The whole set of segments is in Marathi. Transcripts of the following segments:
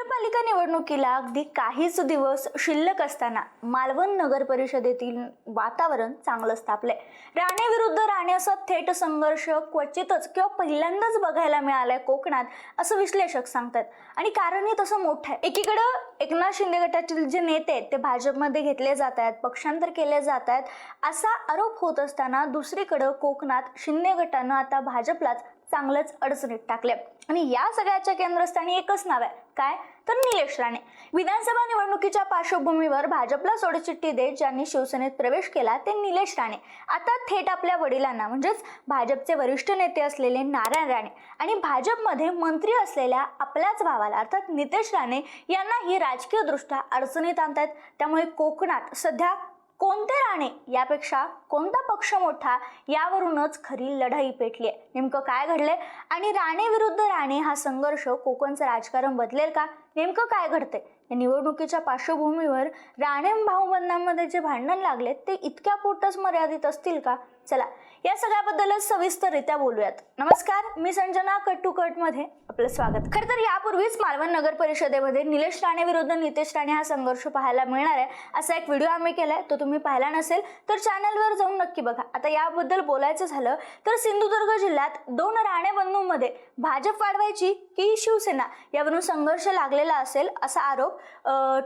नगरपालिका निवडणुकीला अगदी काहीच दिवस शिल्लक असताना मालवण नगर परिषदेतील वातावरण चांगलंच तापलंय राणे विरुद्ध राणे असा थेट संघर्ष क्वचितच किंवा पहिल्यांदाच बघायला मिळालाय कोकणात असं विश्लेषक सांगतात. आणि कारणही तसं मोठं आहे. एकीकडं एकनाथ शिंदे गटातील जे नेते आहेत ते भाजपमध्ये घेतले जात आहेत पक्षांतर केले जात आहेत असा आरोप होत असताना दुसरीकडं कोकणात शिंदे गटानं आता भाजपलाच चांगलंच अडचणीत टाकले आणि या सगळ्याच्या केंद्रस्थानी एकच नाव आहे काय? तर निलेश राणे. विधानसभा निवडणुकीच्या पार्श्वभूमीवर भाजपला सोडचिठ्ठी देत ज्यांनी शिवसेनेत प्रवेश केला ते निलेश राणे. आता थेट आपल्या वडिलांना म्हणजेच भाजपचे वरिष्ठ नेते असलेले नारायण राणे आणि भाजपमध्ये मंत्री असलेल्या आपल्याच भावाला अर्थात नितेश राणे यांना ही राजकीयदृष्ट्या अडचणीत आणतात त्यामुळे कोकणात सध्या कोणते राणे यापेक्षा कोणता पक्ष मोठा यावरूनच खरी लढाई पेटली आहे? नेमकं काय घडलंय? आणि राणे विरुद्ध राणे हा संघर्ष कोकणचं राजकारण बदलेल का? नेमकं काय घडतंय? या निवडणुकीच्या पार्श्वभूमीवर राणे भाऊबंधांमध्ये जे भांडण लागले ते इतक्या पोटच मर्यादित असतील का? चला या सगळ्याबद्दलच सविस्तररित्या बोलूयात. नमस्कार मी संजना कट टू कटमध्ये आपलं स्वागत. खर तर यापूर्वीच मालवण नगर परिषदेमध्ये निलेश राणे विरुद्ध नितेश राणे हा संघर्ष पाहायला मिळणार आहे असा एक व्हिडिओ आम्ही केलाय. तो तुम्ही पाहिला नसेल तर चॅनलवर जाऊन नक्की बघा. आता याबद्दल बोलायचं झालं तर सिंधुदुर्ग जिल्ह्यात दोन राणे बंधूंमध्ये भाजप वाढवायची की शिवसेना यावरून संघर्ष लागलेला असेल असा आरोप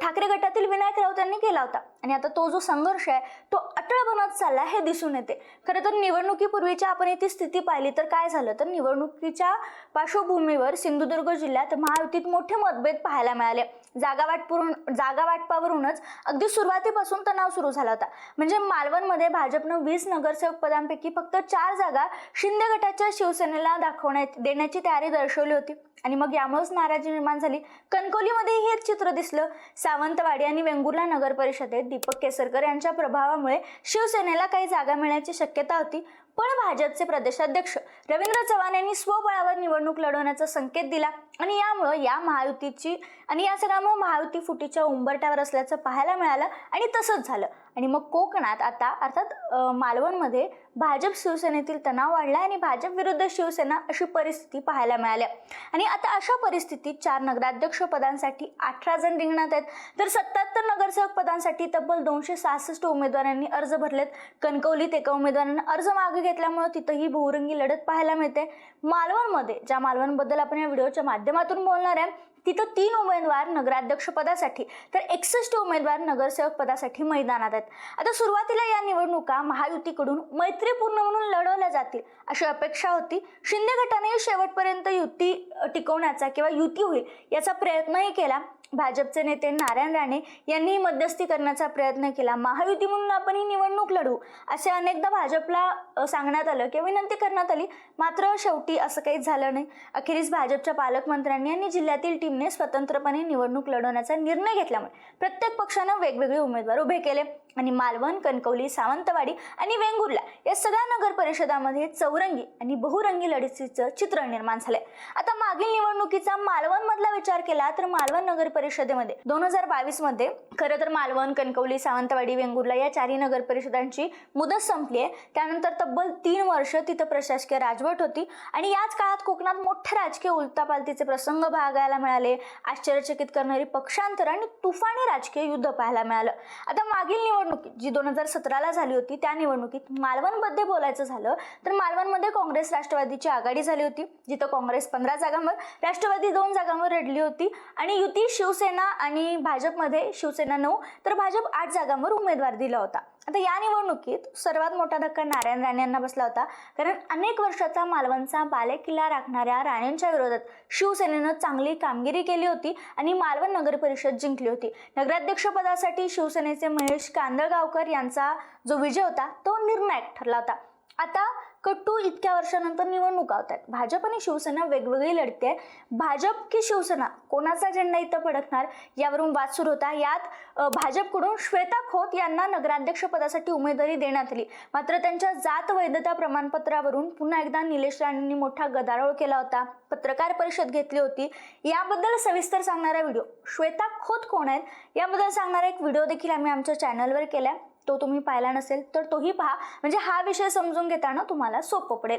ठाकरे गटातील विनायक राऊत यांनी केला होता. आणि आता तो जो संघर्ष आहे तो अटळ बनत चालला हे दिसून येते. खरं तर निवडणुकीपूर्वीच्या आपण इथे स्थिती पाहिली तर काय झालं? तर निवडणुकीच्या पार्श्वभूमीवर सिंधुदुर्ग जिल्ह्यात महायुतीत मोठे मतभेद पाहायला मिळाले. जागा वाटपूरून जागा वाटपावरूनच अगदी सुरुवातीपासून तणाव सुरू झाला होता. म्हणजे मालवणमध्ये भाजपनं वीस नगरसेवक पदांपैकी फक्त चार जागा शिंदे गटाच्या शिवसेनेला दाखवण्यात देण्याची तयारी दर्शवली होती. आणि मग यामुळेच नाराजी निर्माण झाली. कणकवलीमध्येही हेच चित्र दिसलं. सावंतवाडी आणि वेंगुर्ला नगर परिषदेत दीपक केसरकर यांच्या प्रभावामुळे शिवसेनेला काही जागा मिळण्याची शक्यता होती. पण भाजपचे प्रदेशाध्यक्ष रवींद्र चव्हाण यांनी स्वबळावर निवडणूक लढवण्याचा संकेत दिला. आणि यामुळं या महायुतीची आणि या सगळ्यामुळे महायुती फुटीच्या उंबरट्यावर असल्याचं पाहायला मिळालं आणि तसंच झालं. आणि मग कोकणात आता अर्थात मालवणमध्ये भाजप शिवसेनेतील तणाव वाढला आणि भाजप विरुद्ध शिवसेना अशी परिस्थिती पाहायला मिळाल्या. आणि आता अशा परिस्थितीत चार नगराध्यक्ष पदांसाठी अठरा जण रिंगणात आहेत. तर सत्याहत्तर नगरसेवक पदांसाठी तब्बल दोनशे सहासष्ट उमेदवारांनी अर्ज भरलेत. कणकवलीत एका उमेदवारानं अर्ज मागे घेतल्यामुळे तिथंही बहुरंगी लढत पाहायला मिळते. मालवणमध्ये ज्या मालवणबद्दल आपण या व्हिडिओच्या माध्यमातून बोलणार आहे तिथं तीन उमेदवार नगराध्यक्ष पदासाठी तर एकसष्ट उमेदवार नगरसेवक पदासाठी मैदानात आहेत. आता सुरुवातीला या निवडणुका महायुतीकडून मैत्रीपूर्ण म्हणून लढवल्या जातील अशी अपेक्षा होती. शिंदे गटाने शेवटपर्यंत युती टिकवण्याचा किंवा युती होईल याचा प्रयत्नही केला. भाजपचे नेते नारायण राणे यांनी मध्यस्थी करण्याचा प्रयत्न केला. महायुती म्हणून आपण ही निवडणूक लढवू असे अनेकदा भाजपला सांगण्यात आलं किंवा विनंती करण्यात आली. मात्र शेवटी असं काहीच झालं नाही. अखेरीस भाजपच्या पालकमंत्र्यांनी आणि जिल्ह्यातील टीम टीमने स्वतंत्रपणे निवडणूक लढवण्याचा निर्णय घेतल्यामुळे प्रत्येक पक्षानं वेगवेगळे उमेदवार उभे केले. आणि मालवण कणकवली सावंतवाडी आणि वेंगुर्ला या सगळ्या नगर परिषदामध्ये चौरंगी आणि बहुरंगी लढतीचं चित्र निर्माण झालंय. आता मागील निवडणुकीचा मालवण मधला विचार केला तर मालवण नगर परिषदेमध्ये दोन हजार बावीसमध्ये खरं तर मालवण कणकवली सावंतवाडी वेंगुर्ला या चारही नगर परिषदांची मुदत संपली आहे. त्यानंतर तब्बल तीन वर्ष तिथं प्रशासकीय राजवट होती आणि याच काळात कोकणात मोठ्या राजकीय उलतापालतीचे प्रसंग बघायला मिळाले. आश्चर्यचकित करणारी पक्षांतर आणि तुफानी राजकीय युद्ध पाहायला मिळालं. आता मागील निवडणुकीत जी दोन हजार सतराला झाली होती त्या निवडणुकीत मालवणमध्ये बोलायचं झालं तर मालवणमध्ये काँग्रेस राष्ट्रवादीची आघाडी झाली होती जिथं काँग्रेस पंधरा जागांवर राष्ट्रवादी दोन जागांवर रडली होती आणि युती शिवसेना आणि भाजपमध्ये शिवसेना नऊ तर भाजप आठ जागांवर उमेदवार दिला होता. आता या निवडणुकीत सर्वात मोठा धक्का नारायण राणे यांना बसला होता. कारण अनेक वर्षाचा मालवणचा बालेकिल्ला राखणाऱ्या राणेंच्या विरोधात शिवसेनेनं चांगली कामगिरी केली होती आणि मालवण नगर परिषद जिंकली होती. नगराध्यक्षपदासाठी शिवसेनेचे महेश कांदळगावकर यांचा जो विजय होता तो निर्णायक ठरला होता. आता कट्टू इतक्या वर्षानंतर निवडणुका होत आहेत भाजप आणि शिवसेना वेगवेगळी लढते भाजप की शिवसेना? कोणाचा झेंडा इथं फडकणार? यावरून वाद सुरू होता. यात भाजपकडून श्वेता खोत यांना नगराध्यक्ष पदासाठी उमेदवारी देण्यात आली. मात्र त्यांच्या जात वैधता प्रमाणपत्रावरून पुन्हा एकदा निलेश राणेंनी मोठा गदारोळ केला होता. पत्रकार परिषद घेतली होती. याबद्दल सविस्तर सांगणारा व्हिडिओ. श्वेता खोत कोण आहेत? याबद्दल सांगणारा एक व्हिडिओ देखील आम्ही आमच्या चॅनलवर केलाय. तो तुम्ही पाहिला नसेल तर तोही पहा. म्हणजे हा विषय समजून घेताना तुम्हाला सोपं पडेल.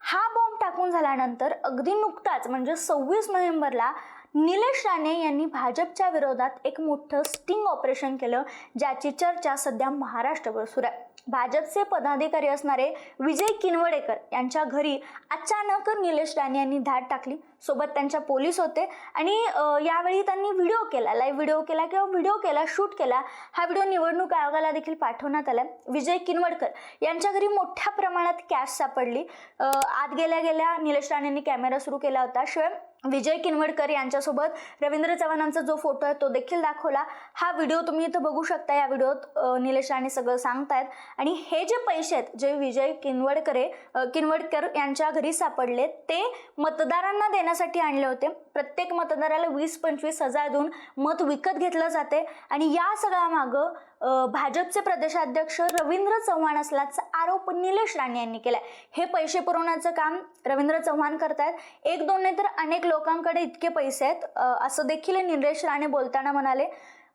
हा बॉम्ब टाकून झाल्यानंतर अगदी नुकताच म्हणजे सव्वीस नोव्हेंबरला निलेश राणे यांनी भाजपच्या विरोधात एक मोठं स्टिंग ऑपरेशन केलं ज्याची चर्चा सध्या महाराष्ट्रभर सुरू आहे. भाजपचे पदाधिकारी असणारे विजय किनवडेकर यांच्या घरी अचानक निलेश राणे यांनी धाड टाकली. सोबत त्यांच्या पोलीस होते आणि यावेळी त्यांनी व्हिडिओ केला लाईव्ह व्हिडिओ केला किंवा व्हिडिओ केला शूट केला. हा व्हिडिओ निवडणूक आयोगाला देखील पाठवण्यात आला विजय किनवडकर यांच्या घरी मोठ्या प्रमाणात कॅश सापडली. आत गेल्या गेल्या निलेश राणेंनी कॅमेरा सुरू केला होता. शिवाय विजय किनवडकर यांच्यासोबत रवींद्र चव्हाणांचा जो फोटो आहे तो देखील दाखवला. हा व्हिडिओ तुम्ही इथं बघू शकता. या व्हिडिओत निलेश राणे सगळं सांगतायत. आणि हे जे पैसे आहेत जे विजय किनवडकरे किनवडकर यांच्या घरी सापडले ते मतदारांना देण्यासाठी आणले होते. प्रत्येक मतदाराला वीस पंचवीस हजार देऊन मत विकत घेतलं जाते. आणि या सगळ्या मागं भाजपचे प्रदेशाध्यक्ष रवींद्र चव्हाण असल्याचा आरोप निलेश राणे यांनी केलाय. हे पैसे पुरवण्याचं काम रवींद्र चव्हाण करतायत. एक दोन नाही तर अनेक लोकांकडे इतके पैसे आहेत. असं देखील निलेश राणे बोलताना म्हणाले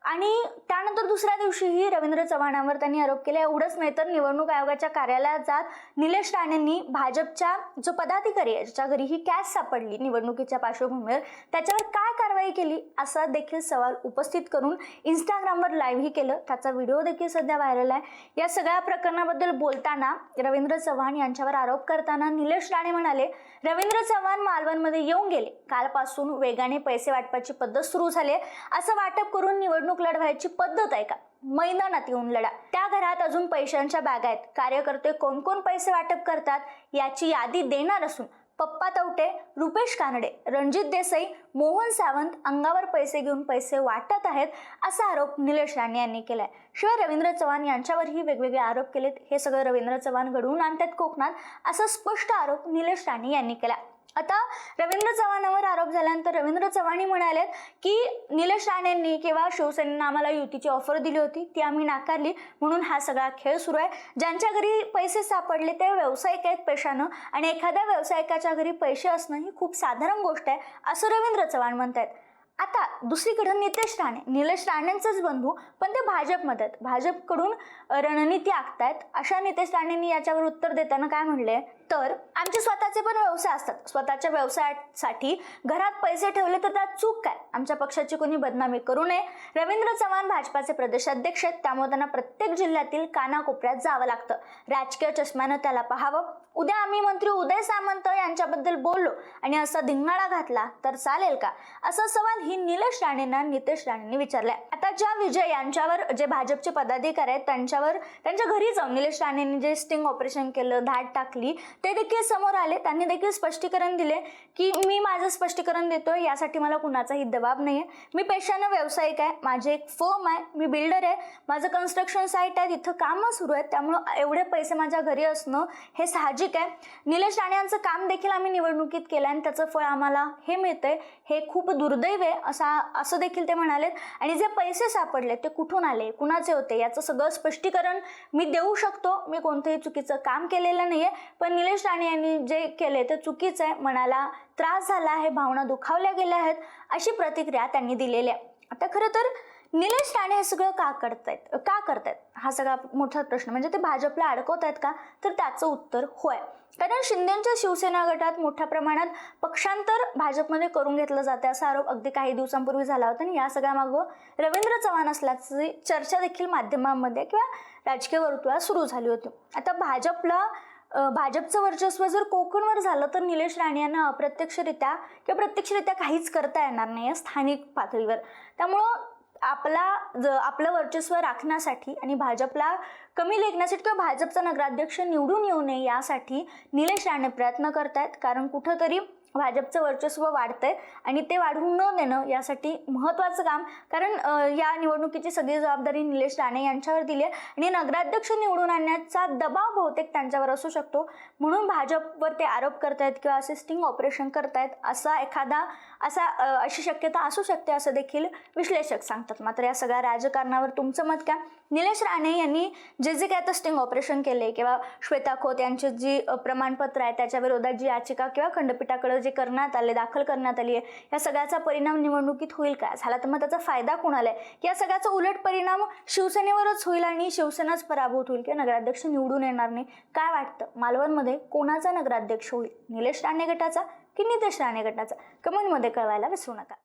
आणि त्यानंतर दुसऱ्या दिवशीही रवींद्र चव्हाणांवर त्यांनी आरोप केला. एवढंच नाही तर निवडणूक आयोगाच्या कार्यालयात जात निलेश राणेंनी भाजपच्या जो पदाधिकारी आहे ज्याच्या घरी ही कॅश सापडली निवडणुकीच्या पार्श्वभूमीवर त्याच्यावर काय कारवाई केली असा देखील सवाल उपस्थित करून इंस्टाग्रामवर लाईव्हही केलं. त्याचा व्हिडिओ देखील सध्या व्हायरल आहे. या सगळ्या प्रकरणाबद्दल बोलताना रवींद्र चव्हाण यांच्यावर आरोप करताना निलेश राणे म्हणाले रवींद्र चव्हाण मालवणमध्ये येऊन गेले. कालपासून वेगाने पैसे वाटपाची पद्धत सुरू झाली असं वाटप करून निवडणूक लढवायची पद्धत आहे का? मैदानात येऊन लढा. त्या घरात अजून पैशांच्या बॅग आहेत. कार्यकर्ते कोण कोण पैसे वाटप करतात याची यादी देणार असून पप्पा तवटे रुपेश कानडे रणजित देसाई मोहन सावंत अंगावर पैसे घेऊन पैसे वाटत आहेत असा आरोप निलेश राणे यांनी केलाय. शिवाय रवींद्र चव्हाण यांच्यावरही वेगवेगळे आरोप केलेत. हे सगळं रवींद्र चव्हाण घडवून आणतात कोकणात असा स्पष्ट आरोप निलेश राणे यांनी केला. आता रवींद्र चव्हाणांवर आरोप झाल्यानंतर रवींद्र चव्हाणी म्हणालेत की निलेश राणेंनी किंवा शिवसेनेनं आम्हाला युतीची ऑफर दिली होती ती आम्ही नाकारली. म्हणून हा सगळा खेळ सुरू आहे. ज्यांच्या घरी पैसे सापडले ते व्यावसायिक आहेत पेशानं. आणि एखाद्या व्यावसायिकाच्या घरी पैसे असणं ही खूप साधारण गोष्ट आहे असं रवींद्र चव्हाण म्हणत आहेत आता दुसरीकडे नितेश राणे. निलेश राणेंचंच बंधू पण ते भाजपमध्ये आहेत. भाजपकडून रणनीती आखतायत. अशा नितेश राणेंनी याच्यावर उत्तर देताना काय म्हणले? तर आमचे स्वतःचे पण व्यवसाय असतात. स्वतःच्या व्यवसायासाठी घरात पैसे ठेवले तर त्यात चूक काय? आमच्या पक्षाची कोणी बदनामी करू नये. रवींद्र चव्हाण भाजपाचे प्रदेशाध्यक्ष आहेत. त्यामुळे त्यांना प्रत्येक जिल्ह्यातील कानाकोपऱ्यात जावं लागतं. राजकीय चष्म्यानं त्याला पाहावं. उद्या आम्ही मंत्री उदय सामंत यांच्याबद्दल बोललो आणि असा धिंगाणा घातला तर चालेल का? असा सवाल ही निलेश राणेंना नितेश राणेंनी विचारलाय. आता ज्या विजय यांच्यावर जे भाजपचे पदाधिकारी आहेत त्यांच्यावर त्यांच्या घरी जाऊन निलेश राणेंनी जे स्टिंग ऑपरेशन केलं धाड टाकली ते देखील समोर आले. त्यांनी देखील स्पष्टीकरण दिले की मी माझं स्पष्टीकरण देतोय यासाठी मला कुणाचाही दबाब नाही आहे मी पेशानं व्यावसायिक आहे माझे एक फर्म आहे मी बिल्डर आहे. माझं कन्स्ट्रक्शन साईट आहे तिथं कामं सुरू आहेत. त्यामुळं एवढे पैसे माझ्या घरी असणं हे साहजिक आहे. निलेश राणे यांचं काम देखील आम्ही निवडणुकीत केलं आणि त्याचं फळ आम्हाला हे मिळतंय. हे खूप दुर्दैव आहे असा असं देखील ते म्हणालेत. आणि जे पैसे सापडले ते कुठून आले कुणाचे होते याचं सगळं स्पष्टीकरण मी देऊ शकतो. मी कोणतंही चुकीचं काम केलेलं नाही आहे पण निलेश राणे यांनी जे केले ते चुकीचं आहे. मनाला त्रास झाला आहे भावना दुखावल्या गेल्या आहेत अशी प्रतिक्रिया त्यांनी दिलेली आहे. आता खरं तर निलेश राणे हे सगळं का करतायत? का करतायत? हा सगळा मोठा प्रश्न. म्हणजे ते भाजपला अडकवत आहेत का? तर त्याचं उत्तर होय. कारण शिंदेच्या शिवसेना गटात मोठ्या प्रमाणात पक्षांतर भाजपमध्ये करून घेतलं जाते असा आरोप अगदी काही दिवसांपूर्वी झाला होता. आणि या सगळ्या मागं रवींद्र चव्हाण असल्याची चर्चा देखील माध्यमांमध्ये किंवा राजकीय वर्तुळात सुरू झाली होती. आता भाजपला भाजपचं वर्चस्व जर कोकणवर झालं तर निलेश राणे यांना अप्रत्यक्षरित्या किंवा प्रत्यक्षरित्या काहीच करता येणार नाही स्थानिक पातळीवर. त्यामुळं आपला ज आपलं वर्चस्व राखण्यासाठी आणि भाजपला कमी लेखण्यासाठी किंवा भाजपचा नगराध्यक्ष निवडून येऊ नये यासाठी निलेश राणे प्रयत्न करत आहेत कारण कुठंतरी भाजपचं वर्चस्व वाढतंय आणि ते वाढवून न देणं यासाठी महत्त्वाचं काम कारण या निवडणुकीची सगळी जबाबदारी निलेश राणे यांच्यावर दिली आहे आणि नगराध्यक्ष निवडून आणण्याचा दबाव बहुतेक त्यांच्यावर असू शकतो. म्हणून भाजपवर ते आरोप करतायत किंवा असे स्टिंग ऑपरेशन करतायत असा एखादा असा अशी शक्यता असू शकते असं देखील विश्लेषक सांगतात. मात्र या सगळ्या राजकारणावर तुमचं मत काय? निलेश राणे यांनी जे जे काय आता स्टिंग ऑपरेशन केले किंवा श्वेता खोत यांची जी प्रमाणपत्र आहे त्याच्या विरोधात जी याचिका किंवा खंडपीठाकडे जे करण्यात आले दाखल करण्यात आली आहे या सगळ्याचा परिणाम निवडणुकीत होईल का? झाला तर मग त्याचा फायदा कोणाला आहे? या सगळ्याचा उलट परिणाम शिवसेनेवरच होईल आणि शिवसेनाच पराभूत होईल किंवा नगराध्यक्ष निवडून येणार नाही? काय वाटतं? मालवणमध्ये कोणाचा नगराध्यक्ष होईल? निलेश राणे गटाचा की नितेश राणे गटाचा? कमेंटमध्ये कळवायला विसरू नका.